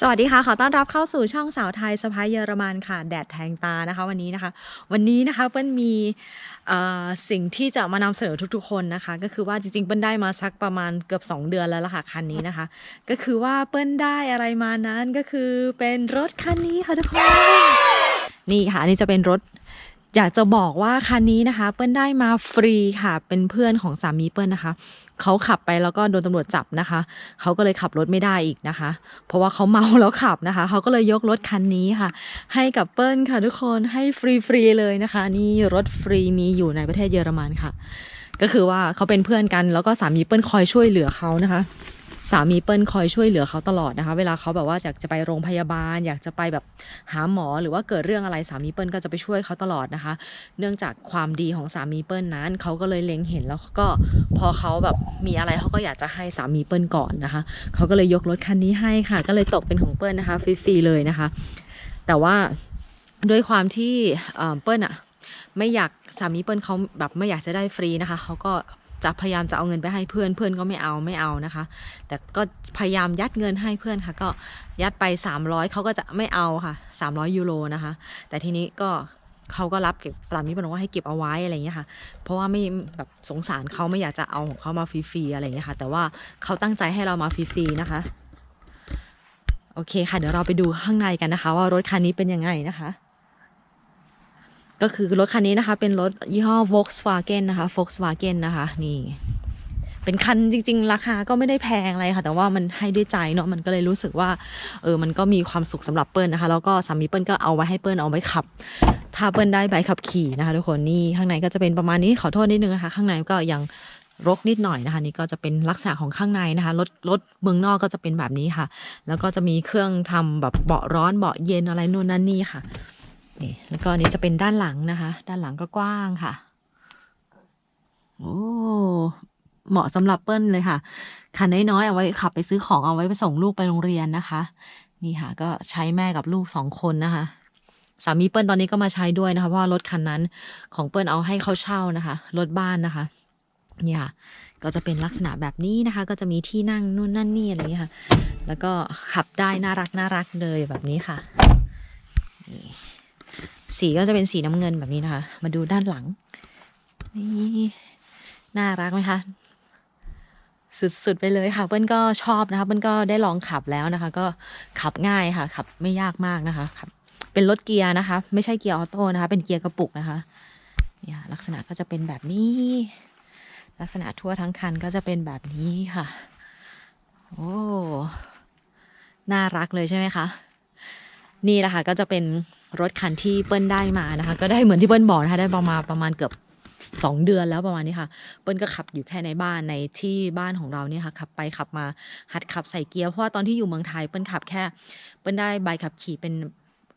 สวัสดีค่ะ ขอต้อนรับเข้าสู่ช่องสาวไทยสะพายเยอรมันค่ะ แดดแทงตานะคะ วันนี้นะคะ วันนี้นะคะเปิ้ลมีสิ่งที่จะมานำเสนอทุกๆ คนนะคะ ก็คือว่าจริงๆ เปิ้ลได้มาสักประมาณเกือบ 2 เดือนแล้วล่ะค่ะคันนี้นะคะ ก็คือว่าเปิ้ลได้อะไรมานั้นก็คือเป็นรถคันนี้ค่ะทุกคนนี่ค่ะนี่จะเป็นรถ อยากจะบอกว่าคันนี้นะคะ เปิ้ลได้มาฟรีค่ะ เป็นเพื่อนของสามีเปิ้ลนะคะเขาขับไปแล้วก็โดนตำรวจจับนะคะเขาก็เลยขับรถไม่ได้อีกนะคะ เพราะว่าเขาเมาแล้วขับนะคะเขาก็เลยยกรถคันนี้ค่ะ ให้กับเปิ้ลค่ะทุกคนให้ฟรีๆเลยนะคะ นี่รถฟรีมีอยู่ในประเทศเยอรมันค่ะ ก็คือว่าเขาเป็นเพื่อนกันแล้วก็สามีเปิ้ลคอยช่วยเหลือเขานะคะ สามีเปิ้ลคอยช่วยเหลือเขาตลอดนะคะ เวลาเขาแบบว่าอยากจะไปโรงพยาบาล อยากจะไปแบบหาหมอหรือว่าเกิดเรื่องอะไรสามีเปิ้ลก็จะไปช่วยเขาตลอดนะคะ เนื่องจากความดีของสามีเปิ้ลนั้นเขาก็เลยเล็งเห็นแล้วก็พอเขาแบบมีอะไรเขาก็อยากจะให้สามีเปิ้ลก่อนนะคะเขาก็เลยยกรถคันนี้ให้ค่ะ ก็เลยตกเป็นของเปิ้ลนะคะฟรีๆเลยนะคะ แต่ว่าด้วยความที่เอ่อเปิ้ลอะไม่อยากสามีเปิ้ลเขาแบบไม่อยากจะได้ฟรีนะคะเขาก็ จะพยายามจะเอาเงินไปให้เพื่อนเพื่อนก็ไม่เอาไม่เอานะคะ แต่ก็พยายามยัดเงินให้เพื่อนค่ะ ก็ยัดไป 300เขาก็จะไม่เอาค่ะ 300ยูโรนะคะ แต่ทีนี้ก็เขาก็รับเก็บสามีบอกว่าให้เก็บเอาไว้อะไรอย่างเงี้ยค่ะ เพราะว่าไม่แบบสงสารเขาไม่อยากจะเอาของเขามาฟรีๆอะไรอย่างเงี้ยค่ะ แต่ว่าเขาตั้งใจให้เรามาฟรีๆนะคะ โอเคค่ะ เดี๋ยวเราไปดูข้างในกันนะคะ ว่ารถคันนี้เป็นยังไงนะคะ ก็คือรถคันนี้นะคะ เป็นรถยี่ห้อ Volkswagen นะคะ Volkswagen นะคะ นี่ เป็นคันจริง ๆ ราคาก็ไม่ได้แพงอะไรค่ะ แต่ว่ามันให้ด้วยใจเนาะมันก็เลยรู้สึกว่าเออมันก็มีความสุขสำหรับเปิ้ลนะคะ แล้วก็สามีเปิ้ลก็เอาไว้ให้เปิ้ลเอาไว้ขับ ถ้าเปิ้ลได้ใบขับขี่นะคะ ทุกคนนี่ข้างในก็จะเป็นประมาณนี้ขอโทษนิดนึงนะคะ ข้างในก็ยังรกนิดหน่อยนะคะนี่ก็จะเป็นลักษณะของข้างในนะคะรถรถเมืองนอกก็จะเป็นแบบนี้ค่ะ แล้วก็จะมีเครื่องทำแบบเบาะร้อนเบาะเย็นอะไรนู่นนั่นนี่ค่ะ นี่แล้วก็อันนี้จะเป็นด้านหลังนะคะ ด้านหลังก็กว้างค่ะ โอ้เหมาะสำหรับเปิ้ลเลยค่ะ คันน้อยๆเอาไว้ขับไปซื้อของเอาไว้ไปส่งลูกไปโรงเรียนนะคะ นี่ค่ะ ก็ใช้แม่กับลูกสองคนนะคะสามีเปิ้ลตอนนี้ก็มาใช้ด้วยนะคะเพราะว่ารถคันนั้นของเปิ้ลเอาให้เขาเช่านะคะรถบ้านนะคะเนี่ยค่ะก็จะเป็นลักษณะแบบนี้นะคะ ก็จะมีที่นั่งนู่นนั่นนี่อะไรอย่างเงี้ยค่ะ แล้วก็ขับได้น่ารักน่ารักเลยแบบนี้ค่ะนี่ สีก็จะเป็นสีน้ำเงินแบบนี้นะคะ มาดูด้านหลัง นี่น่ารักไหมคะ สุดๆไปเลยค่ะ เปิ้ลก็ชอบนะคะ เปิ้ลก็ได้ลองขับแล้วนะคะ ก็ขับง่ายค่ะ ขับไม่ยากมากนะคะขับเป็นรถเกียร์นะคะ ไม่ใช่เกียร์ออโต้นะคะ เป็นเกียร์กระปุกนะคะเนี่ยลักษณะก็จะเป็นแบบนี้ ลักษณะทั่วทั้งคันก็จะเป็นแบบนี้ค่ะ โอ้ น่ารักเลยใช่ไหมคะ นี่แหละค่ะก็จะเป็นรถคันที่เปิ้ลได้มานะคะ ก็ได้เหมือนที่เปิ้ลบอกนะคะได้ประมาณประมาณเกือบสองเดือนแล้วประมาณนี้ค่ะ เปิ้ลก็ขับอยู่แค่ในบ้านในที่บ้านของเราเนี่ยค่ะขับไปขับมาหัดขับใส่เกียร์เพราะว่าตอนที่อยู่เมืองไทยเปิ้ลขับแค่ เปิ้ลได้ใบขับขี่เป็น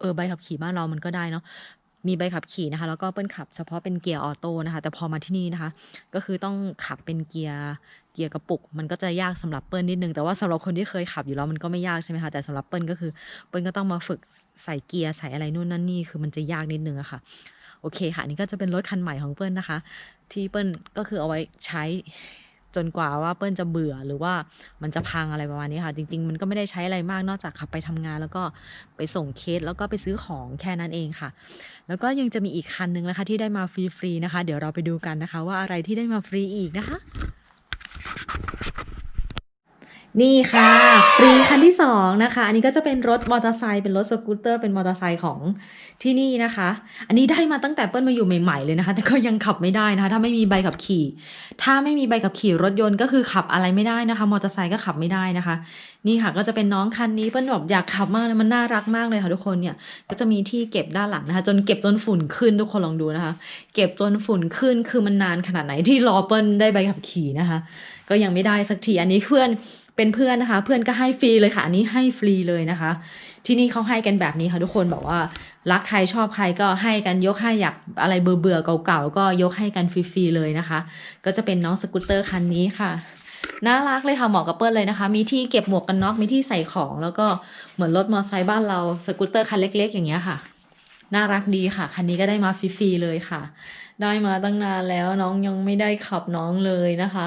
เออใบขับขี่บ้านเรามันก็ได้เนาะมีใบขับขี่นะคะ แล้วก็เปิ้ลขับเฉพาะเป็นเกียร์ออโต้นะคะ แต่พอมาที่นี่นะคะ ก็คือต้องขับเป็นเกียร์ เกียร์กระปุก มันก็จะยากสำหรับเปิ้ลนิดนึง แต่ว่าสำหรับคนที่เคยขับอยู่แล้วมันก็ไม่ยากใช่ไหมคะ แต่สำหรับเปิ้ลก็คือเปิ้ลก็ต้องมาฝึกใส่เกียร์ใส่อะไรนู่นนั่นนี่ คือมันจะยากนิดนึงอะค่ะ โอเคค่ะ นี่ก็จะเป็นรถคันใหม่ของเปิ้ลนะคะ ที่เปิ้ลก็คือเอาไว้ใช้จนกว่าว่าเปิ้ลจะเบื่อหรือว่ามันจะพังอะไรประมาณนี้ค่ะ จริง ๆ มันก็ไม่ได้ใช้อะไรมากนอกจากขับไปทำงาน แล้วก็ไปส่งเคสแล้วก็ไปซื้อของแค่นั้นเองค่ะ แล้วก็ยังจะมีอีกคันนึงนะคะ ที่ได้มาฟรีๆนะคะ เดี๋ยวเราไปดูกันนะคะ ว่าอะไรที่ได้มาฟรีอีกนะคะ นี่ค่ะฟรีคันที่สองนะคะ อันนี้ก็จะเป็นรถมอเตอร์ไซค์เป็นรถสกูตเตอร์เป็นมอเตอร์ไซค์ของที่นี่นะคะ อันนี้ได้มาตั้งแต่เปิ้ลมาอยู่ใหม่ๆเลยนะคะ แต่ก็ยังขับไม่ได้นะคะ ถ้าไม่มีใบขับขี่ ถ้าไม่มีใบขับขี่รถยนต์ก็คือขับอะไรไม่ได้นะคะ มอเตอร์ไซค์ก็ขับไม่ได้นะคะ นี่ค่ะก็จะเป็นน้องคันนี้เปิ้ลแบบอยากขับมากเลยมันน่ารักมากเลยค่ะทุกคนเนี่ยก็จะมีที่เก็บด้านหลังนะคะ จนเก็บจนฝุ่นขึ้นทุกคนลองดูนะคะ เก็บจนฝุ่นขึ้นคือมันนานขนาดไหนที่รอเปิ้ลได้ใบขับขี่นะคะ ก็ยังไม่ได้สักทีอันนี้เพื่อน เป็นเพื่อนนะคะ เพื่อนก็ให้ฟรีเลยค่ะอันนี้ให้ฟรีเลยนะคะ ที่นี่เขาให้กันแบบนี้ค่ะทุกคนบอกว่า รักใครชอบใครก็ให้กันยกให้อยากอะไรเบื่อเบื่อเก่าๆก็ยกให้กันฟรีๆเลยนะคะ ก็จะเป็นน้องสกูตเตอร์คันนี้ค่ะน่ารักเลยค่ะเหมาะกับเปิ้ลเลยนะคะ มีที่เก็บหมวกกันน็อกมีที่ใส่ของ แล้วก็เหมือนรถมอเตอร์ไซค์บ้านเราสกูตเตอร์คันเล็ก ๆ อย่างเงี้ยค่ะน่ารักดีค่ะ คันนี้ก็ได้มาฟรีๆเลยค่ะ ได้มาตั้งนานแล้วน้องยังไม่ได้ขับน้องเลยนะคะ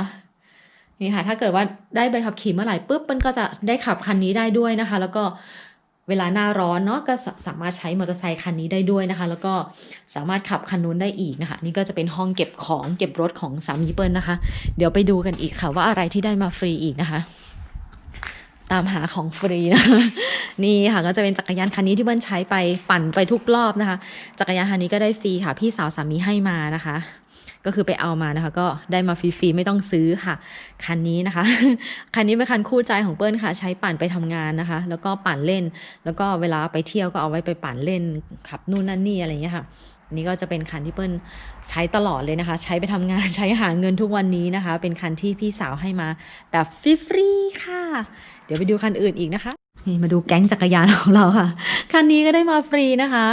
นี่ค่ะถ้าเกิดว่าได้ใบขับขี่เมื่อไหร่ปุ๊บมันก็จะได้ขับคันนี้ได้ด้วยนะคะ แล้วก็เวลาหน้าร้อนเนาะก็สามารถใช้มอเตอร์ไซค์คันนี้ได้ด้วยนะคะ แล้วก็สามารถขับคันนู้นได้อีกนะคะ นี่ก็จะเป็นห้องเก็บของเก็บรถของสามีเปิลนะคะ เดี๋ยวไปดูกันอีกค่ะว่าอะไรที่ได้มาฟรีอีกนะคะ ตามหาของฟรีนะคะนี่ค่ะก็จะเป็นจักรยานคันนี้ที่เบิ้ลใช้ไปปั่นไปทุกรอบนะคะ จักรยานคันนี้ก็ได้ฟรีค่ะ พี่สาวสามีให้มานะคะ ก็คือไปเอามานะคะ ก็ได้มาฟรีๆไม่ต้องซื้อค่ะ คันนี้นะคะ คันนี้เป็นคันคู่ใจของเปิ้ลค่ะ ใช้ปั่นไปทำงานนะคะ แล้วก็ปั่นเล่น แล้วก็เวลาไปเที่ยวก็เอาไว้ไปปั่นเล่นขับนู่นนั่นนี่อะไรอย่างเงี้ยค่ะอันนี้ก็จะเป็นคันที่เปิ้ลใช้ตลอดเลยนะคะ ใช้ไปทำงานใช้หาเงินทุกวันนี้นะคะ เป็นคันที่พี่สาวให้มาแบบฟรีๆค่ะ เดี๋ยวไปดูคันอื่นอีกนะคะ นี่มาดูแก๊งจักรยานของเราค่ะ คันนี้ก็ได้มาฟรีนะคะ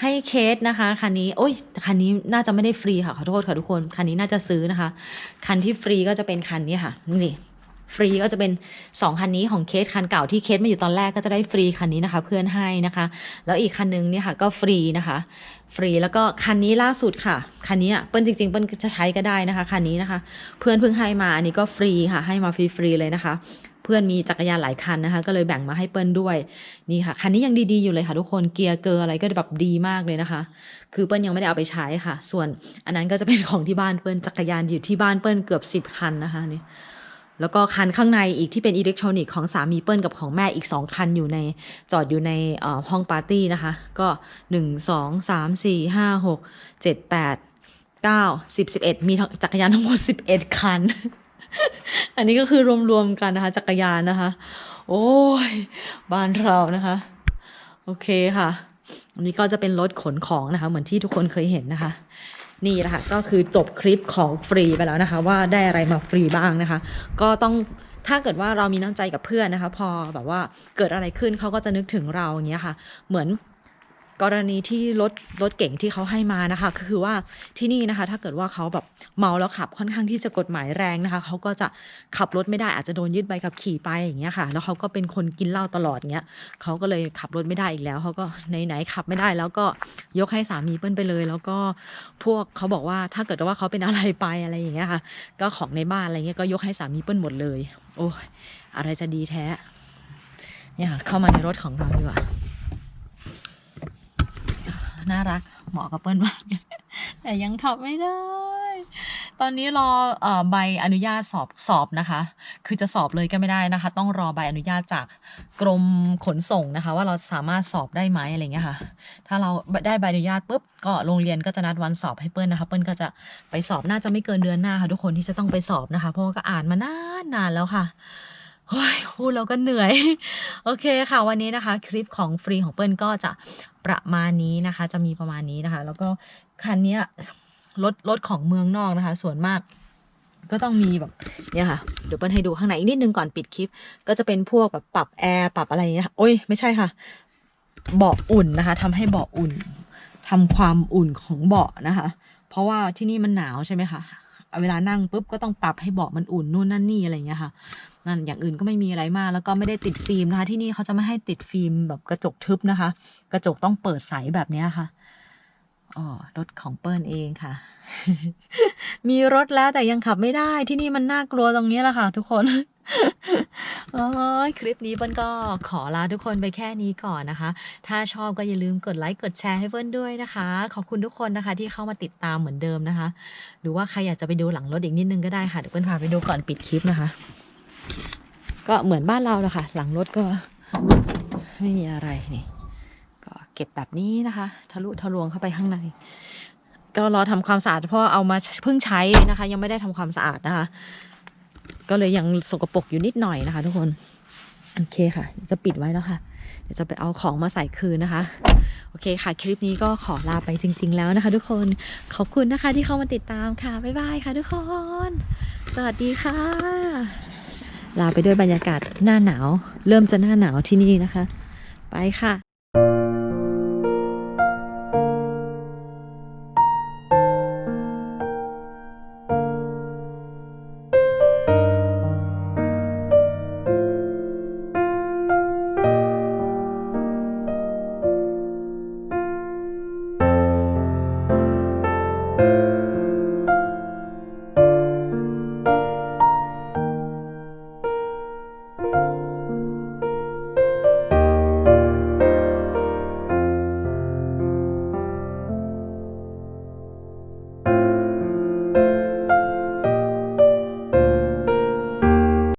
ให้เคสนะคะคันนี้โอ้ยคันนี้น่าจะไม่ได้ฟรีค่ะขอโทษค่ะทุกคนคันนี้น่าจะซื้อนะคะ คันที่ฟรีก็จะเป็นคันนี้ค่ะนี่ฟรีก็จะเป็น 2 คันนี้ของเคสคันเก่าที่เคสมาอยู่ตอนแรกก็จะได้ฟรีคันนี้นะคะ เพื่อนให้นะคะ แล้วอีกคันนึงเนี่ยค่ะก็ฟรีนะคะ ฟรีแล้วก็คันนี้ล่าสุดค่ะคันนี้เปิ้ลจริงๆเปิ้ลจะใช้ก็ได้นะคะคันนี้นะคะ เพื่อนเพิ่งให้มาอันนี้ก็ฟรีค่ะให้มาฟรีๆเลยนะคะ เพื่อนมีจักรยานหลายคันนะคะ ก็เลยแบ่งมาให้เปิ้ลด้วยนี่ค่ะคันนี้ยังดีๆอยู่เลยค่ะ ทุกคนเกียร์เกอร์อะไรก็แบบดีมากเลยนะคะ คือเปิ้ลยังไม่ได้เอาไปใช้ค่ะ ส่วนอันนั้นก็จะเป็นของที่บ้านเปิ้ลจักรยานอยู่ที่บ้านเปิ้ลเกือบสิบคันนะคะนี่แล้วก็คันข้างในอีกที่เป็นอิเล็กทรอนิกส์ของสามีเปิ้ลกับของแม่อีก 2 คันอยู่ในจอดอยู่ในห้องปาร์ตี้นะคะ ก็ 1 2 3 4 5 6 7 8 9 10 11 มีจักรยานทั้งหมด 11 คัน อันนี้ก็คือรวมๆกันนะคะ จักรยานนะคะ โอ้ย บ้านเรานะคะ โอเคค่ะ อันนี้ก็จะเป็นรถขนของนะคะ เหมือนที่ทุกคนเคยเห็นนะคะ นี่แหละค่ะ ก็คือจบคลิปของฟรีไปแล้วนะคะ ว่าได้อะไรมาฟรีบ้างนะคะ ก็ต้องถ้าเกิดว่าเรามีน้ำใจกับเพื่อนนะคะ พอแบบว่าเกิดอะไรขึ้นเขาก็จะนึกถึงเราอย่างเงี้ยค่ะ เหมือน กรณีที่รถรถเก่งที่เขาให้มานะคะก็คือว่าที่นี่นะคะ ถ้าเกิดว่าเขาแบบเมาแล้วขับค่อนข้างที่จะกฎหมายแรงนะคะเขาก็จะขับรถไม่ได้อาจจะโดนยึดใบขับขี่ไปอย่างเงี้ยค่ะ แล้วเขาก็เป็นคนกินเหล้าตลอดเงี้ยเขาก็เลยขับรถไม่ได้อีกแล้วเขาก็ไหนๆขับไม่ได้ แล้วก็ยกให้สามีเปิ้ลไปเลย แล้วก็พวกเขาบอกว่าถ้าเกิดว่าเขาเป็นอะไรไปอะไรอย่างเงี้ยค่ะ ก็ของในบ้านอะไรเงี้ยก็ยกให้สามีเปิ้ลหมดเลย โอ้ยอะไรจะดีแท้เนี่ยเข้ามาในรถของเราดีกว่า น่ารักเหมาะกับเปิ้ลมากแต่ยังขับไม่ได้ ตอนนี้รออใบอนุญาตสอบสอบนะคะ คือจะสอบเลยก็ไม่ได้นะคะ ต้องรอใบอนุญาตจากกรมขนส่งนะคะ ว่าเราสามารถสอบได้ไหมอะไรเงี้ยค่ะ ถ้าเราได้ใบอนุญาตปุ๊บก็โรงเรียนก็จะนัดวันสอบให้เปิ้ลนะคะ เปิ้ลก็จะไปสอบน่าจะไม่เกินเดือนหน้าค่ะ ทุกคนที่จะต้องไปสอบนะคะ เพราะว่าก็อ่านมานานนานแล้วค่ะ โอ้ยพูดแล้วก็เหนื่อย โอเคค่ะ วันนี้นะคะ คลิปของฟรีของเปิ้ลก็จะประมาณนี้นะคะ จะมีประมาณนี้นะคะ แล้วก็คันนี้รถรถของเมืองนอกนะคะ ส่วนมากก็ต้องมีแบบเนี่ยค่ะ เดี๋ยวเปิ้ลให้ดูข้างในอีกนิดนึงก่อนปิดคลิป ก็จะเป็นพวกแบบปรับแอร์ปรับอะไรอย่างเงี้ยค่ะโอ้ยไม่ใช่ค่ะ เบาะอุ่นนะคะทำให้เบาะอุ่นทำความอุ่นของเบาะนะคะ เพราะว่าที่นี่มันหนาวใช่ไหมคะเวลานั่งปุ๊บก็ต้องปรับให้เบาะมันอุ่นนู่นนั่นนี่อะไรอย่างเงี้ยค่ะ นั่นอย่างอื่นก็ไม่มีอะไรมาก แล้วก็ไม่ได้ติดฟิล์มนะคะ ที่นี่เขาจะไม่ให้ติดฟิล์มแบบกระจกทึบนะคะ กระจกต้องเปิดใสแบบนี้ค่ะอ๋อรถของเปิ้ลเองค่ะ มีรถแล้วแต่ยังขับไม่ได้ที่นี่มันน่ากลัวตรงนี้แหละค่ะ ทุกคนโอ้ยคลิปนี้เปิ้ลก็ขอลาทุกคนไปแค่นี้ก่อนนะคะ ถ้าชอบก็อย่าลืมกดไลค์กดแชร์ให้เปิ้ลด้วยนะคะ ขอบคุณทุกคนนะคะ ที่เข้ามาติดตามเหมือนเดิมนะคะ หรือว่าใครอยากจะไปดูหลังรถอีกนิดนึงก็ได้ค่ะเดี๋ยวเปิ้ลพาไปดูก่อนปิดคลิปนะคะ ก็เหมือนบ้านเราแหละค่ะ หลังรถก็ไม่มีอะไรนี่ ก็เก็บแบบนี้นะคะ ทะลุทะลวงเข้าไปข้างใน ก็รอทำความสะอาดเพราะเอามาเพิ่งใช้นะคะ ยังไม่ได้ทำความสะอาดนะคะ ก็เลยยังสกปรกอยู่นิดหน่อยนะคะ ทุกคน โอเคค่ะ จะปิดไว้แล้วค่ะ เดี๋ยวจะไปเอาของมาใส่คืนนะคะ โอเคค่ะ คลิปนี้ก็ขอลาไปจริง ๆ แล้วนะคะ ทุกคน ขอบคุณนะคะที่เข้ามาติดตามค่ะ บ๊ายบายค่ะ ทุกคน สวัสดีค่ะ ลาไปด้วยบรรยากาศหน้าหนาว เริ่มจะหน้าหนาวที่นี่นะคะ ไปค่ะ